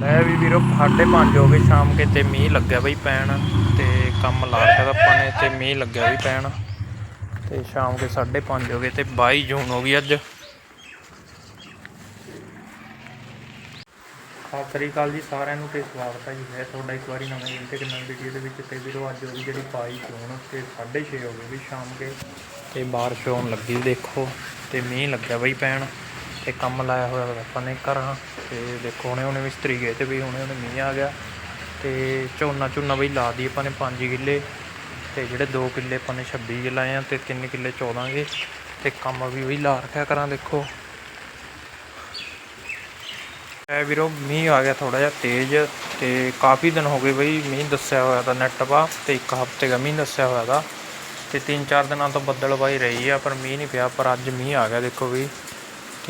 ਲੈ ਵੀ ਵੀਰੋ, ਸਾਢੇ ਪੰਜ ਹੋ ਗਏ ਸ਼ਾਮ ਕੇ ਤੇ ਮੀਂਹ ਲੱਗਿਆ ਬਈ ਪੈਣ ਤੇ ਕੰਮ ਲਾ ਰੱਖਿਆ ਆਪਾਂ ਨੇ ਤੇ ਮੀਂਹ ਲੱਗਿਆ ਵੀ ਪੈਣ ਤੇ ਸ਼ਾਮ ਕੇ 5:30 ਹੋ ਗਏ ਤੇ 22 ਜੂਨ ਹੋ ਗਈ ਅੱਜ। ਸਤਿ ਸ੍ਰੀ ਅਕਾਲ ਜੀ, ਸਾਰਿਆਂ ਨੂੰ ਤੇ ਸਵਾਗਤ ਹੈ ਜੀ। ਮੈਂ ਤੁਹਾਡਾ ਇੱਕ ਵਾਰੀ ਨਵੇਂ ਦਿਨ ਨਵੀਂ ਵੀਡੀਓ ਦੇ ਵਿੱਚ ਤੇ ਵੀਰੋ ਅੱਜ ਉਹਦੀ ਜਿਹੜੀ 22 ਜੂਨ ਤੇ 6:30 ਹੋ ਗਏ ਵੀ ਸ਼ਾਮ ਕੇ ਤੇ ਬਾਰਿਸ਼ ਹੋਣ ਲੱਗੀ, ਦੇਖੋ ਤੇ ਮੀਂਹ ਲੱਗਿਆ ਬਈ ਪੈਣ। ਤੇ ਕੰਮ ਲਾਇਆ ਹੋਇਆ ਵਾ ਆਪਾਂ ਨੇ ਘਰਾਂ। ਤੇ ਦੇਖੋ ਹੁਣੇ ਹੁਣੇ ਮਿਸਤਰੀ ਗਏ ਤੇ ਵੀ ਹੁਣੇ ਹੁਣੇ ਮੀਂਹ ਆ ਗਿਆ। ਤੇ ਝੋਨਾ ਝੋਨਾ ਬਈ ਲਾ ਦੀ ਆਪਾਂ ਨੇ 5 ਕਿੱਲੇ। ਤੇ ਜਿਹੜੇ 2 ਕਿੱਲੇ ਆਪਾਂ ਨੇ 26 ਕੇ ਲਾਏ ਆ ਤੇ 3 ਕਿੱਲੇ 14 ਕੇ ਤੇ ਕੰਮ ਵੀ ਬਈ ਲਾ ਰੱਖਿਆ ਕਰਾਂ ਦੇਖੋ। ਐ ਵੀਰੋ, ਮੀਂਹ ਆ ਗਿਆ ਥੋੜਾ ਜਿਹਾ ਤੇਜ਼ ਤੇ ਕਾਫੀ ਦਿਨ ਹੋ ਗਏ ਬਈ ਮੀਂਹ ਦੱਸਿਆ ਹੋਇਆ ਤਾਂ ਨੈਟ ਪਾ ਤੇ ਇੱਕ ਹਫ਼ਤੇ ਦਾ ਮੀਂਹ ਦੱਸਿਆ ਹੋਇਆ ਦਾ ਤੇ ਤਿੰਨ ਚਾਰ ਦਿਨਾਂ ਤੋਂ ਬੱਦਲਬਾਈ ਰਹੀ ਆ ਪਰ ਮੀਂਹ ਨਹੀਂ ਪਿਆ, ਪਰ ਅੱਜ ਮੀਂਹ ਆ ਗਿਆ ਦੇਖੋ ਵੀ।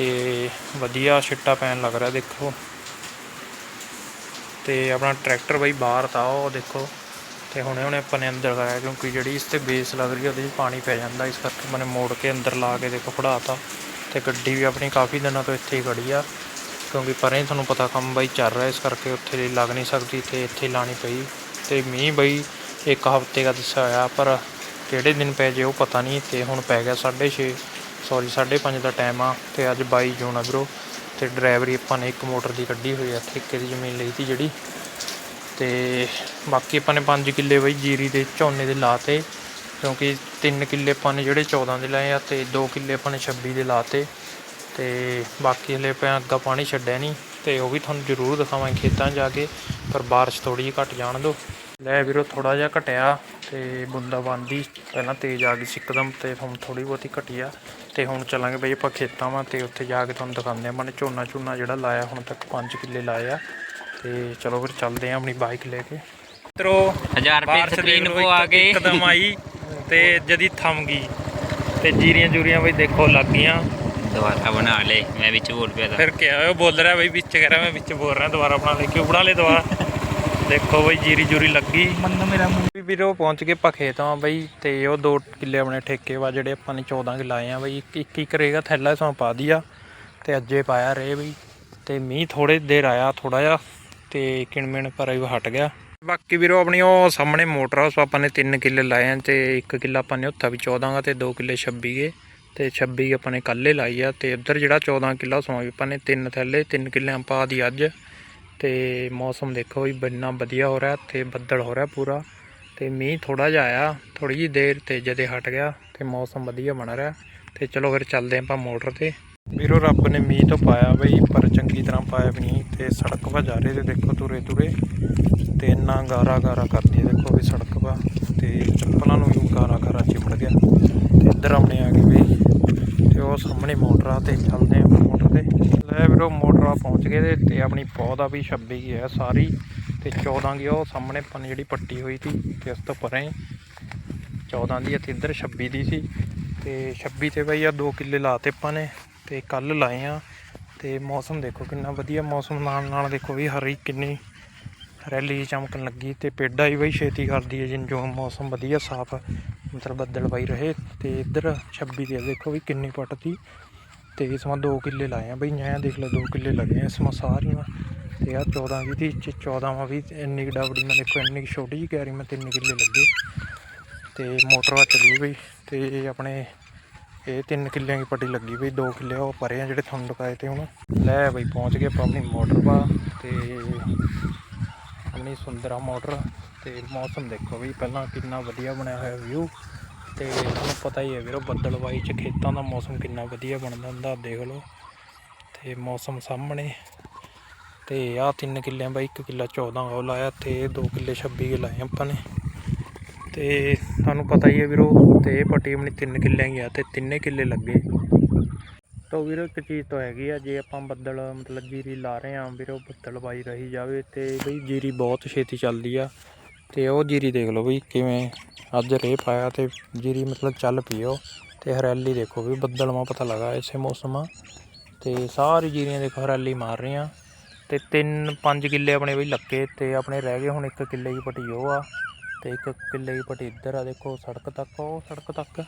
ਤੇ ਵਧੀਆ ਛਿੱਟਾ ਪੈਣ ਲੱਗ ਰਿਹਾ, ਦੇਖੋ। ਤੇ ਆਪਣਾ ਟਰੈਕਟਰ ਬਈ ਬਾਹਰ ਤਾ ਉਹ ਦੇਖੋ, ਤੇ ਹੁਣੇ ਹੁਣੇ ਆਪਾਂ ਨੇ ਅੰਦਰ ਲਾਇਆ, ਕਿਉਂਕਿ ਜਿਹੜੀ ਇਸ ਤੇ ਬੇਸ ਲੱਗ ਰਹੀ ਹੈ ਉਹਦੇ 'ਚ ਪਾਣੀ ਪੈ ਜਾਂਦਾ। ਇਸ ਕਰਕੇ ਮੈਨੇ ਮੋੜ ਕੇ ਅੰਦਰ ਲਾ ਕੇ ਦੇਖੋ ਖੜਾਤਾ ਤੇ ਗੱਡੀ ਵੀ ਆਪਣੀ ਕਾਫੀ ਦਿਨਾਂ ਤੋਂ ਇੱਥੇ ਹੀ ਖੜੀ ਆ, ਕਿਉਂਕਿ ਪਰੇ ਤੁਹਾਨੂੰ ਪਤਾ ਕੰਮ ਬਾਈ ਚੱਲ ਰਿਹਾ, ਇਸ ਕਰਕੇ ਉੱਥੇ ਲੱਗ ਨਹੀਂ ਸਕਦੀ, ਤੇ ਇੱਥੇ ਲਾਣੀ ਪਈ। ਤੇ ਮੀਂਹ ਬਈ ਇੱਕ ਹਫ਼ਤੇ ਦਾ ਦੱਸਿਆ ਹੋਇਆ ਪਰ ਕਿਹੜੇ ਦਿਨ ਪੈ ਜੇ ਉਹ ਪਤਾ ਨਹੀਂ, ਤੇ ਹੁਣ ਪੈ ਗਿਆ 6:30 ਸੌਰੀ 5:30 ਦਾ ਟਾਈਮ ਆ ਤੇ ਅੱਜ 22 ਜੂਨ ਆ ਵੀਰੋ ਤੇ ਡਰਾਈਵਰੀ ਆਪਾਂ ਨੇ ਇੱਕ ਮੋਟਰ ਦੀ ਕੱਢੀ ਹੋਈ ਆ ਠੇਕੇ ਦੀ ਜ਼ਮੀਨ ਲਈ ਤੀ ਜਿਹੜੀ। ਤੇ ਬਾਕੀ ਆਪਾਂ ਨੇ 5 ਕਿੱਲੇ ਬਈ ਜੀਰੀ ਦੇ, ਝੋਨੇ ਦੇ ਲਾਤੇ ਕਿਉਂਕਿ 3 ਕਿੱਲੇ ਆਪਾਂ ਨੇ ਜਿਹੜੇ 14 ਦੇ ਲਾਏ ਆ ਤੇ 2 ਕਿੱਲੇ ਆਪਾਂ ਨੇ 26 ਦੇ ਲਾਤੇ ਤੇ। ਬਾਕੀ ਹਲੇ ਆਪਾਂ ਅੱਗਾ ਪਾਣੀ ਛੱਡਿਆ ਨਹੀਂ ਤੇ ਉਹ ਵੀ ਤੁਹਾਨੂੰ ਜ਼ਰੂਰ ਦਿਖਾਵਾਂਗੇ ਖੇਤਾਂ 'ਚ ਜਾ ਕੇ, ਪਰ ਬਾਰਿਸ਼ ਥੋੜੀ ਜਿਹੀ ਘਟ ਜਾਣ ਦਿਓ। ਲੈ ਵੀਰੋ ਥੋੜਾ ਜਿਹਾ ਘਟਿਆ ਤੇ ਬੂੰਦਾਬਾਂਦੀ ਪਹਿਲਾਂ ਤੇਜ਼ ਆ ਗਈ ਸੀ ਇੱਕਦਮ ਤੇ ਹੁਣ ਥੋੜੀ ਬਹੁਤੀ ਘਟੀ ਆ ਤੇ ਹੁਣ ਚੱਲਾਂਗੇ ਬਈ ਆਪਾਂ ਖੇਤਾਂ ਵਾਂ ਤੇ ਉੱਥੇ ਜਾ ਕੇ ਤੁਹਾਨੂੰ ਦਿਖਾਉਂਦੇ ਆ। ਮਨੇ ਝੋਨਾ ਝੋਨਾ ਜਿਹੜਾ ਲਾਇਆ ਹੁਣ ਤੱਕ 5 ਕਿੱਲੇ ਲਾਏ ਆ ਤੇ ਚਲੋ ਫਿਰ ਚੱਲਦੇ ਆ ਆਪਣੀ ਬਾਈਕ ਲੈ ਕੇ। ਮਿੱਤਰੋ 1000 ਰੁਪਏ ਸਕਰੀਨ ਕੋ ਆ ਗਏ। ਇੱਕਦਮ ਆਈ ਤੇ ਜਦੀ ਥੰਮ ਗਈ ਤੇ ਜੀਰੀਆਂ ਜੂਰੀਆਂ ਬਈ ਦੇਖੋ ਲੱਗ ਗਈਆਂ। ਦੁਬਾਰਾ ਬਣਾ ਲੈ ਮੈਂ ਵਿੱਚ ਬੋਲ ਪਿਆ ਫਿਰ ਕਿਹਾ ਉਹ ਬੋਲ ਰਿਹਾ ਬਈ ਵਿੱਚ ਕਹਿ ਰਿਹਾ ਮੈਂ ਵਿੱਚ ਬੋਲ ਰਿਹਾ ਦੁਬਾਰਾ ਬਣਾ ਲੈ ਕਿਉਂ ਬਣਾ ਲੈ ਦੁਬਾਰਾ? ਦੇਖੋ ਬਈ ਜੀਰੀ ਜੂਰੀ ਲੱਗੀ। ਮੰਨ ਮੇਰਾ ਮੂਵੀ ਵੀਰੋ ਪਹੁੰਚ ਕੇ ਪਖੇ ਤੋਂ ਬਈ ਤੇ ਉਹ ਦੋ ਕਿੱਲੇ ਆਪਣੇ ਠੇਕੇ ਵਾ ਜਿਹੜੇ ਆਪਾਂ ਨੇ 14 ਕਿ ਆਏ ਆ ਬਈ, ਇੱਕ ਇੱਕ ਇੱਕ ਰੇਗਾ ਥੈਲਾ ਸੋਂ ਪਾ ਦਿਆ ਤੇ ਅੱਜੇ ਪਾਇਆ ਰੇ ਬਈ। ਤੇ ਮੀਂਹ ਥੋੜੇ ਦੇਰ ਆਇਆ ਥੋੜਾ ਜਿਹਾ ਤੇ ਕਿਣਮਿਣ ਪਰ ਹੀ ਹਟ ਗਿਆ। ਬਾਕੀ ਵੀਰੋ ਆਪਣੀ ਉਹ ਸਾਹਮਣੇ ਮੋਟਰ ਹਾਊਸ ਆਪਾਂ ਨੇ 3 ਕਿੱਲੇ ਲਾਏ ਆ ਤੇ 1 ਕਿੱਲਾ ਆਪਾਂ ਨੇ ਉੱਥਾ ਵੀ 14 ਗਾ ਤੇ 2 ਕਿੱਲੇ 26 ਗੇ। ਤੇ 26 ਆਪਾਂ ਨੇ ਕੱਲੇ ਲਾਈ ਆ ਤੇ ਉੱਧਰ ਜਿਹੜਾ 14 ਕਿੱਲਾ ਸੋਂ ਆਪਾਂ ਨੇ ਤਿੰਨ ਥੈਲੇ 3 ਕਿੱਲੇ ਪਾ ਦੀ ਅੱਜ। ਤੇ ਮੌਸਮ ਦੇਖੋ ਵੀ ਬੰਨਾ ਵਧੀਆ ਹੋ ਰਿਹਾ ਤੇ ਬੱਦਲ ਹੋ ਰਿਹਾ ਪੂਰਾ। ਤੇ ਮੀਂਹ ਥੋੜਾ ਜਿਹਾ ਆਇਆ ਥੋੜੀ ਜਿਹੀ ਦੇਰ ਤੇ ਜਦੇ ਹਟ ਗਿਆ ਤੇ ਮੌਸਮ ਵਧੀਆ ਬਣ ਰਿਹਾ। ਤੇ ਚਲੋ ਫਿਰ ਚੱਲਦੇ ਆਪਾਂ ਮੋਟਰ ਤੇ। ਵੀਰੋ, ਰੱਬ ਨੇ ਮੀਂਹ ਤੋਂ ਪਾਇਆ ਬਈ, ਪਰ ਚੰਗੀ ਤਰ੍ਹਾਂ ਪਾਇਆ ਵੀ ਨਹੀਂ ਤੇ ਸੜਕ ਵਾ ਜਾ ਰਹੇ ਤੇ ਦੇਖੋ ਤੁਰੇ ਤੁਰੇ ਤੇ ਇੰਨਾ ਗਾਰਾ ਗਾਰਾ ਕਰਦੀ ਦੇਖੋ ਵੀ ਸੜਕ ਵਾ ਤੇ ਚੱਪਲਾਂ ਨੂੰ ਵੀ ਗਾਰਾ ਗਾਰਾ ਚਿਮੜ ਗਿਆ। ਤੇ ਇੱਧਰ ਆਉਣੇ ਆ ਗਏ ਬਈ ਤੇ ਉਹ ਸਾਹਮਣੇ ਮੋਟਰ ਆ ਤੇ ਚੱਲਦੇ ਆ। ਤੇ ਲੈ ਵੀਰੋ ਮੋਟਰ ਪਹੁੰਚ ਗਏ ਤੇ- ਤੇ, ਆਪਣੀ ਪੌਦਾ ਵੀ 26 ਕੀ ਹੈ ਸਾਰੀ ਤੇ 14 ਕੀ ਉਹ ਸਾਹਮਣੇ ਆਪਾਂ ਜਿਹੜੀ ਪੱਟੀ ਹੋਈ ਸੀ ਤੇ ਉਸ ਤੋਂ ਪਰੇ 14 ਦੀ ਅਤੇ ਇੱਧਰ 26 ਦੀ ਸੀ ਤੇ 26 ਤੇ ਬਈ ਆ 2 ਕਿੱਲੇ ਲਾਤੇ ਆਪਾਂ ਨੇ ਤੇ ਕੱਲ ਲਾਏ ਆ ਤੇ ਮੌਸਮ ਦੇਖੋ ਕਿੰਨਾ ਵਧੀਆ ਮੌਸਮ ਨਾਲ ਨਾਲ ਦੇਖੋ ਵੀ ਹਰੀ ਕਿੰਨੀ ਰੈਲੀ ਚਮਕਣ ਲੱਗੀ ਤੇ ਪੇਡਾ ਹੀ ਬਈ ਛੇਤੀ ਕਰਦੀ ਹੈ ਜਿਨ ਜੋ ਮੌਸਮ ਵਧੀਆ ਸਾਫ਼ ਮਤਲਬ ਬੱਦਲ ਪਈ ਰਹੇ ਤੇ ਇੱਧਰ 26 ਦੇ ਦੇਖੋ ਵੀ ਕਿੰਨੀ ਪੱਟਦੀ ਤੇ ਇਸ ਵਾਂ 2 ਕਿੱਲੇ ਲਾਏ ਆ ਬਈ ਨਿਆਂ ਦੇਖ ਲਓ 2 ਕਿੱਲੇ ਲੱਗੇ ਆ ਇਸ ਵਾਂ ਸਾਰੀਆਂ। ਤੇ ਆ 14 ਵੀ ਦੀ 14 ਵਾਂ ਵੀ, ਇੰਨੀ ਕੁ ਡਬੜੀ ਮੈਂ ਦੇਖੋ, ਇੰਨੀ ਕੁ ਛੋਟੀ ਜਿਹੀ ਕੈਰੀ ਮੈਂ ਤਿੰਨ ਕਿੱਲੇ ਲੱਗੇ। ਤੇ ਮੋਟਰ ਵਾ ਚੱਲੀ ਬਈ, ਤੇ ਆਪਣੇ, ਇਹ ਤਿੰਨ ਕਿੱਲਿਆਂ ਦੀ ਪੱਟੀ ਲੱਗੀ ਬਈ, ਦੋ ਕਿੱਲੇ ਉਹ ਪਰੇ ਆ ਜਿਹੜੇ ਤੁਹਾਨੂੰ ਦਿਖਾਏ ਤੇ ਹੁਣ। ਲੈ ਬਈ, ਪਹੁੰਚ ਗਏ ਆਪਾਂ ਆਪਣੀ ਮੋਟਰ ਪਾ, ਤੇ ਆਪਣੀ ਸੁੰਦਰਾ ਮੋਟਰ। ਤੇ ਮੌਸਮ ਦੇਖੋ ਵੀ ਪਹਿਲਾਂ ਕਿੰਨਾ ਵਧੀਆ ਬਣਿਆ ਹੋਇਆ ਵਿਊ ਤੇ ਤੁਹਾਨੂੰ ਪਤਾ ਹੀ ਹੈ ਵੀਰੋ ਬੱਦਲਵਾਈ ਚ ਖੇਤਾਂ ਦਾ ਮੌਸਮ ਕਿੰਨਾ ਵਧੀਆ ਬਣਦਾ ਹੁੰਦਾ, ਦੇਖ ਲਓ। ਤੇ ਮੌਸਮ ਸਾਹਮਣੇ। ਤੇ ਆਹ ਤਿੰਨ ਕਿੱਲੇ ਬਾਈ, ਇੱਕ ਕਿੱਲਾ 14 ਉਹ ਲਾਇਆ ਤੇ 2 ਕਿੱਲੇ 26 ਕੇ ਲਾਏ ਆਪਾਂ ਨੇ। ਤੇ ਤੁਹਾਨੂੰ ਪਤਾ ਹੀ ਹੈ ਵੀਰੋ, ਤੇ ਇਹ ਪੱਟੀ ਆਪਣੀ 3 ਕਿੱਲੇ ਦੀ ਆ ਤੇ ਤਿੰਨੇ ਕਿੱਲੇ ਲੱਗੇ। ਤਾਂ ਵੀਰੋ, ਇੱਕ ਚੀਜ਼ ਤਾਂ ਹੈਗੀ ਆ, ਜੇ ਆਪਾਂ ਬੱਦਲ ਮਤਲਬ ਜੀਰੀ ਲਾ ਰਹੇ ਆ ਵੀਰੋ, ਬੱਦਲ ਬਾਈ ਰਹੀ ਜਾਵੇ ਤੇ ਬਈ ਜੀਰੀ ਬਹੁਤ ਛੇਤੀ ਚੱਲਦੀ ਆ। ਤੇ ਉਹ ਜੀਰੀ ਦੇਖ ਲਓ ਵੀ ਕਿਵੇਂ ਅੱਜ ਰੇ ਪਾਇਆ ਤੇ ਜੀਰੀ ਮਤਲਬ ਚੱਲ ਪਈ ਉਹ। ਤੇ ਹਰਿਆਲੀ ਦੇਖੋ ਵੀ ਬੱਦਲਵਾਂ ਪਤਾ ਲਗਾ ਇਸੇ ਮੌਸਮ। ਆ ਤੇ ਸਾਰੀ ਜੀਰੀਆਂ ਦੇਖੋ ਹਰਿਆਲੀ ਮਾਰ ਰਹੀਆਂ। ਤੇ ਤਿੰਨ ਪੰਜ ਕਿੱਲੇ ਆਪਣੇ ਵੀ ਲੱਗੇ ਤੇ ਆਪਣੇ ਰਹਿ ਗਏ, ਹੁਣ ਇੱਕ ਕਿੱਲੇ ਦੀ ਪਟੀ ਉਹ ਆ। ਤੇ ਇੱਕ ਕਿੱਲੇ ਦੀ ਪਟੀ ਇੱਧਰ ਆ ਦੇਖੋ, ਸੜਕ ਤੱਕ, ਉਹ ਸੜਕ ਤੱਕ।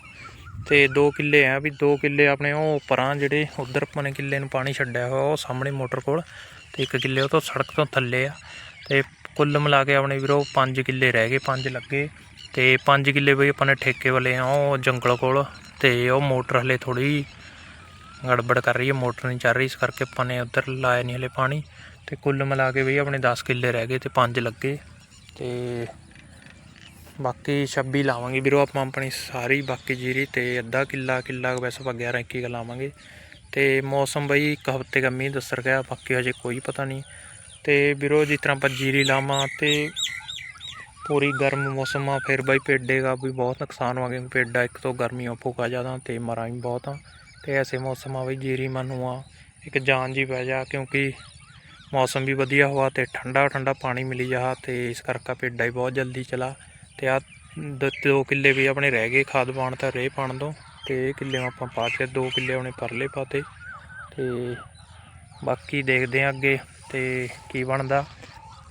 ਤੇ 2 ਕਿੱਲੇ ਆ ਵੀ 2 ਕਿੱਲੇ ਆਪਣੇ ਉਹ ਪਰਾਂ ਜਿਹੜੇ ਉਧਰ ਆਪਣੇ ਕਿੱਲੇ ਨੂੰ ਪਾਣੀ ਛੱਡਿਆ ਹੋਇਆ, ਉਹ ਸਾਹਮਣੇ ਮੋਟਰ ਕੋਲ। ਤੇ 1 ਕਿੱਲੇ ਉਹ ਤੋਂ ਸੜਕ ਤੋਂ ਥੱਲੇ ਆ। ਤੇ ਕੁੱਲ ਮਿਲਾ ਕੇ ਆਪਣੇ ਵੀਰੋ 5 ਕਿੱਲੇ ਰਹਿ ਗਏ 5 ਲੱਗੇ। ਤੇ 5 ਕਿੱਲੇ ਬਈ ਆਪਾਂ ਨੇ ਠੇਕੇ ਵਾਲੇ ਆ, ਉਹ ਜੰਗਲ ਕੋਲ। ਤੇ ਉਹ ਮੋਟਰ ਹਲੇ ਥੋੜੀ ਗੜਬੜ ਕਰ ਰਹੀ ਹੈ ਮੋਟਰ ਨਹੀਂ ਚੱਲ ਰਹੀ, ਇਸ ਕਰਕੇ ਆਪਾਂ ਨੇ ਉੱਧਰ ਲਾਇਆ ਨਹੀਂ ਹਲੇ ਪਾਣੀ। ਤੇ ਕੁੱਲ ਮਿਲਾ ਕੇ ਬਈ ਆਪਣੇ 10 ਕਿੱਲੇ ਰਹਿ ਗਏ ਤੇ 5 ਲੱਗੇ। ਤੇ ਬਾਕੀ 26 ਲਾਵਾਂਗੇ ਵੀਰੋ ਆਪਾਂ ਆਪਣੀ ਸਾਰੀ, ਬਾਕੀ ਜੀਰੀ ਤੇ ਅੱਧਾ ਕਿੱਲਾ ਕਿੱਲਾ ਵੈਸੇ ਆਪਾਂ 11 21 ਲਾਵਾਂਗੇ। ਤੇ ਮੌਸਮ ਬਈ ਇੱਕ ਹਫ਼ਤੇ ਦਾ ਮੀਂਹ ਦੱਸ ਰਿਹਾ ਬਾਕੀ ਹਜੇ ਕੋਈ ਪਤਾ ਨਹੀਂ। ਤੇ ਵੀਰੋ ਜਿਸ ਤਰ੍ਹਾਂ ਆਪਾਂ ਜੀਰੀ ਲਾਵਾਂ ਤੇ ਪੂਰੀ ਗਰਮ ਮੌਸਮ ਆ, ਫਿਰ ਬਈ ਪੇਡੇਗਾ ਵੀ ਬਹੁਤ ਨੁਕਸਾਨ ਹੋ ਗਿਆ ਪੇਡਾ ਇੱਕ ਤੋਂ ਗਰਮੀਆਂ ਫੂਕਾ ਜ਼ਿਆਦਾ ਤੇ ਮਰਾਂ ਵੀ ਬਹੁਤ ਆ। ਤੇ ਐਸੇ ਮੌਸਮ ਆ ਬਈ ਜੀਰੀ ਮਾਨੂੰ ਆ, ਇੱਕ ਜਾਨ ਜੀ ਪੈ ਜਾ, ਕਿਉਂਕਿ ਮੌਸਮ ਵੀ ਵਧੀਆ ਹੋਆ ਤੇ ਠੰਡਾ ਠੰਡਾ ਪਾਣੀ ਮਿਲੀ ਜਾ ਤੇ ਇਸ ਕਰਕੇ ਪੇਡਾ ਹੀ ਬਹੁਤ ਜਲਦੀ ਚਲਾ। ਤੇ ਆ ਦੋ ਕਿੱਲੇ ਵੀ ਆਪਣੇ ਰਹਿ ਗਏ ਖਾਦ ਪਾਣ ਤਾਂ ਰੇ ਪਾਣ ਤੋਂ, ਤੇ ਇਹ ਕਿੱਲੇ ਆਪਾਂ ਪਾ ਕੇ ਦੋ ਕਿੱਲੇ ਉਹਨੇ ਪਰਲੇ ਪਾਤੇ। ਤੇ ਬਾਕੀ ਦੇਖਦੇ ਆ ਅੱਗੇ। ਤੇ ਕੀ ਬਣਦਾ।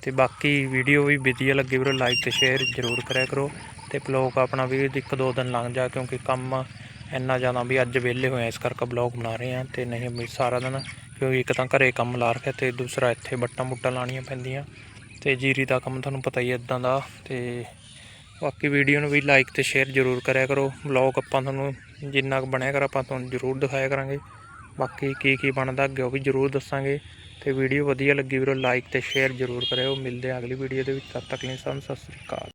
ਤੇ ਬਾਕੀ ਵੀਡੀਓ ਵੀ ਵਧੀਆ ਲੱਗੇ ਵੀਰੋ ਲਾਈਕ ਤੇ ਸ਼ੇਅਰ ਜ਼ਰੂਰ ਕਰਿਆ ਕਰੋ। ਤੇ ਬਲੌਗ ਆਪਣਾ ਵੀ ਇੱਕ ਦੋ ਦਿਨ ਲੰਘ ਜਾ, ਕਿਉਂਕਿ ਕੰਮ ਇੰਨਾ ਜ਼ਿਆਦਾ ਵੀ ਅੱਜ ਵਿਹਲੇ ਹੋਏ ਆ, ਇਸ ਕਰਕੇ ਬਲੌਗ ਬਣਾ ਰਹੇ ਆ। ਤੇ ਨਹੀਂ ਵੀ ਸਾਰਾ ਦਿਨ, ਕਿਉਂਕਿ ਇੱਕ ਤਾਂ ਘਰੇ ਕੰਮ ਲਾ ਰੱਖਿਆ ਤੇ ਦੂਸਰਾ ਇੱਥੇ ਬੱਟਾਂ ਬੁੱਟਾਂ ਲਾਣੀਆਂ ਪੈਂਦੀਆਂ। ਤੇ ਜੀਰੀ ਦਾ ਕੰਮ ਤੁਹਾਨੂੰ ਪਤਾ ਹੀ ਹੈ ਇਦਾਂ ਦਾ। ਤੇ ਬਾਕੀ ਵੀਡੀਓ ਨੂੰ ਵੀ ਲਾਈਕ ਤੇ ਸ਼ੇਅਰ ਜ਼ਰੂਰ ਕਰਿਆ ਕਰੋ। ਬਲੌਗ ਆਪਾਂ ਤੁਹਾਨੂੰ ਜਿੰਨਾ ਕੁ ਬਣਿਆ ਕਰ, ਆਪਾਂ ਤੁਹਾਨੂੰ ਜ਼ਰੂਰ ਦਿਖਾਇਆ ਕਰਾਂਗੇ। ਬਾਕੀ ਕੀ ਕੀ ਬਣਦਾ, ਅੱਗੇ ਉਹ ਵੀ ਜ਼ਰੂਰ ਦੱਸਾਂਗੇ। ਤੇ ਵੀਡੀਓ ਵਧੀਆ ਲੱਗੀ ਵੀਰੋ ਲਾਈਕ ਤੇ ਸ਼ੇਅਰ ਜ਼ਰੂਰ ਕਰਿਓ। ਮਿਲਦੇ ਆ ਅਗਲੀ ਵੀਡੀਓ ਦੇ ਵਿੱਚ, ਤਦ ਤੱਕ ਲਈ ਸਾਨੂੰ ਸਤਿ ਸ੍ਰੀ ਅਕਾਲ।